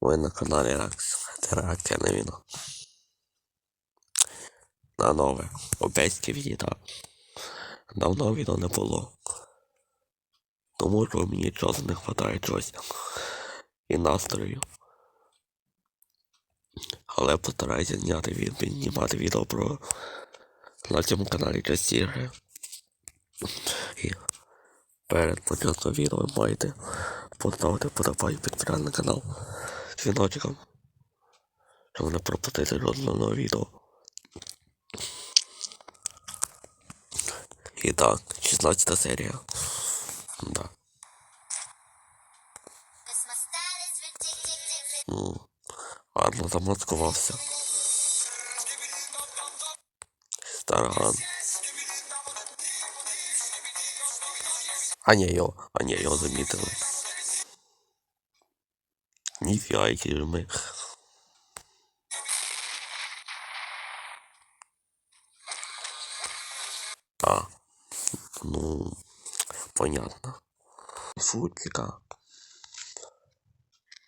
Ви на каналі Ракс. Це реакція на війну. На нове. Опецьке відео. Давно відео не було. Тому що мені часу не вистачає чогось. І настрою. Але постараюся зняти відео, знімати відео про на цьому каналі частіше. І перед початком відео ви маєте поставити подобай підписати на канал з щоб не пропустити жодного відео. І так, 16 серія. Да. Ну, ладно, замаскувався. Старган. А ні, його, а ні, його замітили. Ніфіга, які ж ми. А, ну, понятно. Шутка.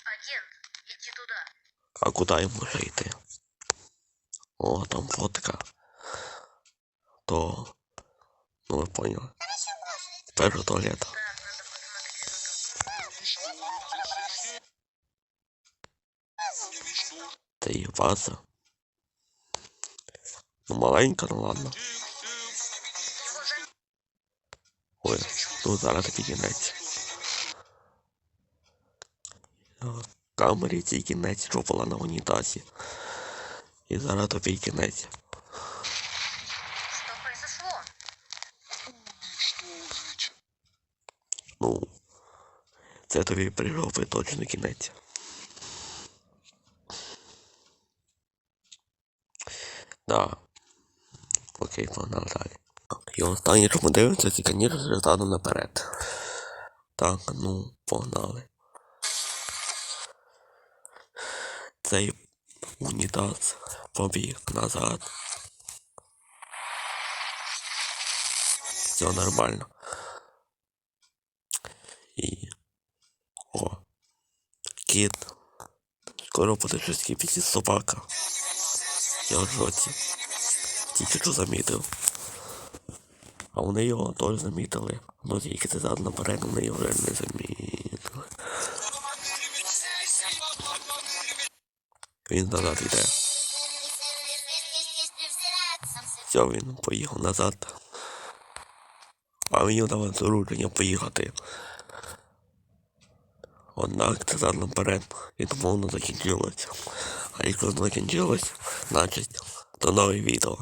Агент, иди туда. А куда ему же йти? О, там фотка. То. Ну ви поняли. Перший туалет. Це її ваза. Ну маленька, ну ладно. Ой, ну зараз такий кінець. Камері цей кінець, що була на унітазі. І зараз тобі кінець. Ну, це тобі прижовий точно кінець. Да. Окей, погнали далі. І останнє, що ми дивимося, це, звісно, задом наперед. Так, ну, погнали. Цей унітаз побіг назад. Все нормально. І. О. Кіт. Скоро буде щось кипіти собака. Я в жоці. Тільки що замітив. А вони його теж замітили. Ну тільки це зад наперед, вони його вже не замітили. Він назад йде. Все, він поїхав назад. А мені давав заручення поїхати. Однак це зараз наперед, і тому воно закінчилось. А якщо закінчилось, значить, до нове відео.